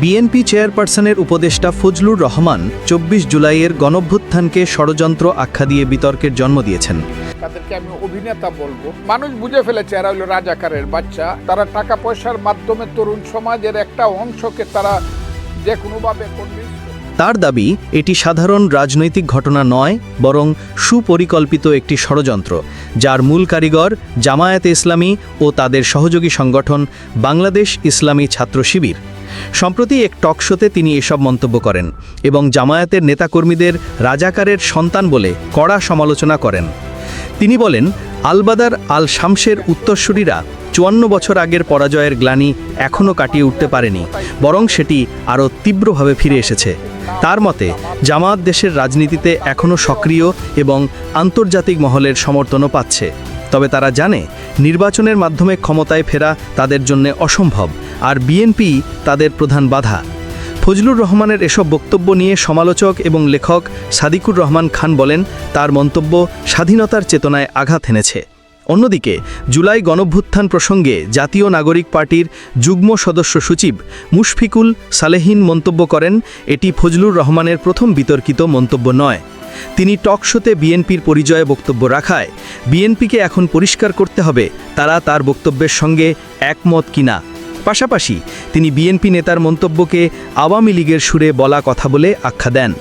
BNP চেয়ারপারসনের উপদেষ্টা ফজলুর রহমান চব্বিশ জুলাইয়ের গণভ্যুত্থানকে ষড়যন্ত্র আখ্যা দিয়ে বিতর্কের জন্ম দিয়েছেন। তাদেরকে আমি অভিনেতা বলব। মানুষ বুঝে ফেলেছে এরা হলো রাজাকারের বাচ্চা। তারা টাকা পয়সার মাধ্যমে তরুণ সমাজের একটা অংশকে তারা যে কোনোভাবে তার দাবি এটি সাধারণ রাজনৈতিক ঘটনা নয় বরং সুপরিকল্পিত একটি ষড়যন্ত্র যার মূল কারিগর জামায়াতে ইসলামী ও তাদের সহযোগী সংগঠন বাংলাদেশ ইসলামী ছাত্র শিবির। সম্প্রতি এক টক শোতে তিনি এসব মন্তব্য করেন এবং জামায়াতের নেতাকর্মীদের রাজাকারের সন্তান বলে কড়া সমালোচনা করেন। তিনি বলেন, আলবাদার আল শামসের উত্তরসূরিরা চুয়ান্ন বছর আগের পরাজয়ের গ্লানি এখনও কাটিয়ে উঠতে পারেনি, বরং সেটি আরও তীব্রভাবে ফিরে এসেছে। তার মতে, জামায়াত দেশের রাজনীতিতে এখনও সক্রিয় এবং আন্তর্জাতিক মহলের সমর্থনও পাচ্ছে। তবে তারা জানে নির্বাচনের মাধ্যমে ক্ষমতায় ফেরা তাদের জন্য অসম্ভব, আর বিএনপি তাদের প্রধান বাধা। ফজলুর রহমানের এসব বক্তব্য নিয়ে সমালোচক এবং লেখক সাদিকুর রহমান খান বলেন, তার মন্তব্য স্বাধীনতার চেতনায় আঘাত এনেছে। অন্যদিকে, জুলাই গণভ্যুত্থান প্রসঙ্গে জাতীয় নাগরিক পার্টির যুগ্ম সদস্য সচিব মুশফিকুল সালেহীন মন্তব্য করেন, এটি ফজলুর রহমানের প্রথম বিতর্কিত মন্তব্য নয়। তিনি টক শোতে বিএনপির পরিচয়ে বক্তব্য রাখায়, বিএনপিকে এখন পরিষ্কার করতে হবে তারা তার বক্তব্যের সঙ্গে একমত কিনা। পাশাপাশি তিনি বিএনপি নেতার মন্তব্যকে আওয়ামী লীগের সুরে বলা কথা বলে আখ্যা দেন।